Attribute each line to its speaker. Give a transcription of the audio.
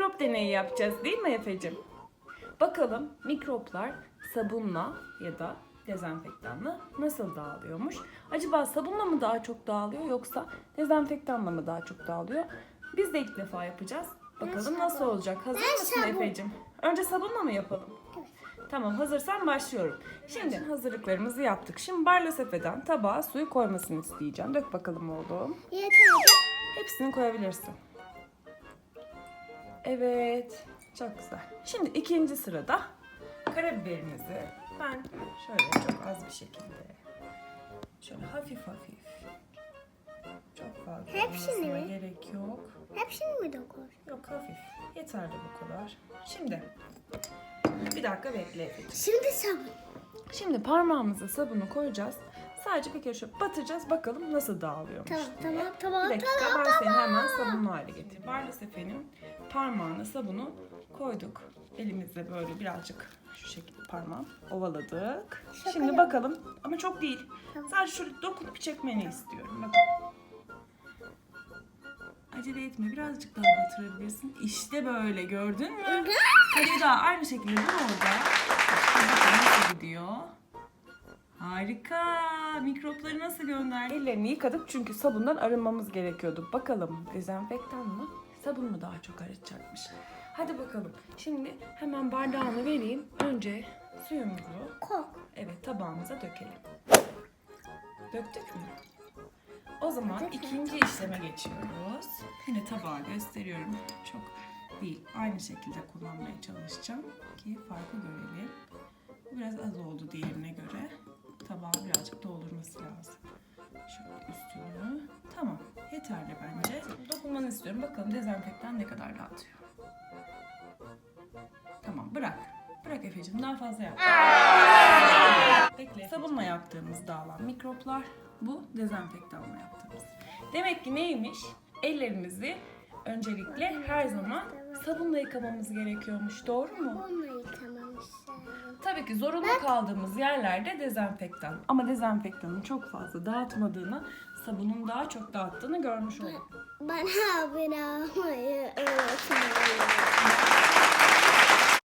Speaker 1: yapacağız değil mi Efe'cim? Bakalım mikroplar sabunla ya da dezenfektanla nasıl dağılıyormuş? Acaba sabunla mı daha çok dağılıyor yoksa dezenfektanla mı daha çok dağılıyor? Biz de ilk defa yapacağız. Bakalım nasıl olacak? Hazır mısın. Efe'cim? Önce sabunla mı yapalım? Tamam hazırsan başlıyorum. Şimdi hazırlıklarımızı yaptık. Şimdi Barla Efe'den tabağa suyu koymasını isteyeceğim. Dök bakalım oğlum.
Speaker 2: Yeter.
Speaker 1: Hepsini koyabilirsin. Evet. Çok güzel. Şimdi ikinci sırada karabiberimizi ben şöyle çok az bir şekilde şöyle hafif hafif çok fazla
Speaker 2: Hepsini mi?
Speaker 1: gerek yok.
Speaker 2: Hepsini mi dokuz?
Speaker 1: Yok hafif. Yeterli bu kadar. Şimdi bir dakika bekle.
Speaker 2: Şimdi sabun.
Speaker 1: Şimdi parmağımıza sabunu koyacağız. Sadece bir kere şöyle batıracağız bakalım nasıl dağılıyormuş
Speaker 2: Tamam
Speaker 1: diye.
Speaker 2: tamam tamam
Speaker 1: Bir dakika
Speaker 2: tamam.
Speaker 1: ben seni hemen sabunlu hale getireyim. Barla Sefe'nin parmağına sabunu koyduk. Elimizle böyle birazcık şu şekilde parmağım ovaladık.
Speaker 2: Şaka
Speaker 1: Şimdi
Speaker 2: yap-
Speaker 1: bakalım ama çok değil.
Speaker 2: Tamam.
Speaker 1: Sadece şöyle dokunup çekmeni istiyorum. Bakın. Acele etme birazcık daha batırabilirsin. İşte böyle gördün mü? Bir daha aynı şekilde dur orada. İşte bakın nasıl gidiyor. Harika. Mikropları nasıl gönderdi? Ellerini yıkadık çünkü sabundan arınmamız gerekiyordu. Bakalım dezenfektan mı? Sabun mu daha çok arıtacakmış? Hadi bakalım. Şimdi hemen bardağını vereyim. Önce suyumuzu
Speaker 2: Kok.
Speaker 1: evet tabağımıza dökelim. Döktük mü? O zaman
Speaker 2: Döktük.
Speaker 1: ikinci işleme geçiyoruz. Yine tabağı gösteriyorum. Çok değil. Aynı şekilde kullanmaya çalışacağım ki farkı görelim. Bu biraz az oldu diğerine göre. Tabağı birazcık doldurması lazım. Şöyle üstünü. Tamam. Yeterli bence. Dokunmanı istiyorum. Bakalım dezenfektan ne kadar dağıtıyor. Tamam bırak. Bırak Efe'cim daha fazla yap. Bekle. Sabunla yaptığımız dağılan mikroplar bu dezenfektanla yaptığımız. Demek ki neymiş? Ellerimizi öncelikle her zaman sabunla yıkamamız gerekiyormuş. Doğru mu?
Speaker 2: Onunla yıkamamışsın.
Speaker 1: Tabii ki zorunlu kaldığımız yerlerde dezenfektan. Ama dezenfektanın çok fazla dağıtmadığını, sabunun daha çok dağıttığını görmüş olduk.
Speaker 2: Bana abone olmayı unutmayın.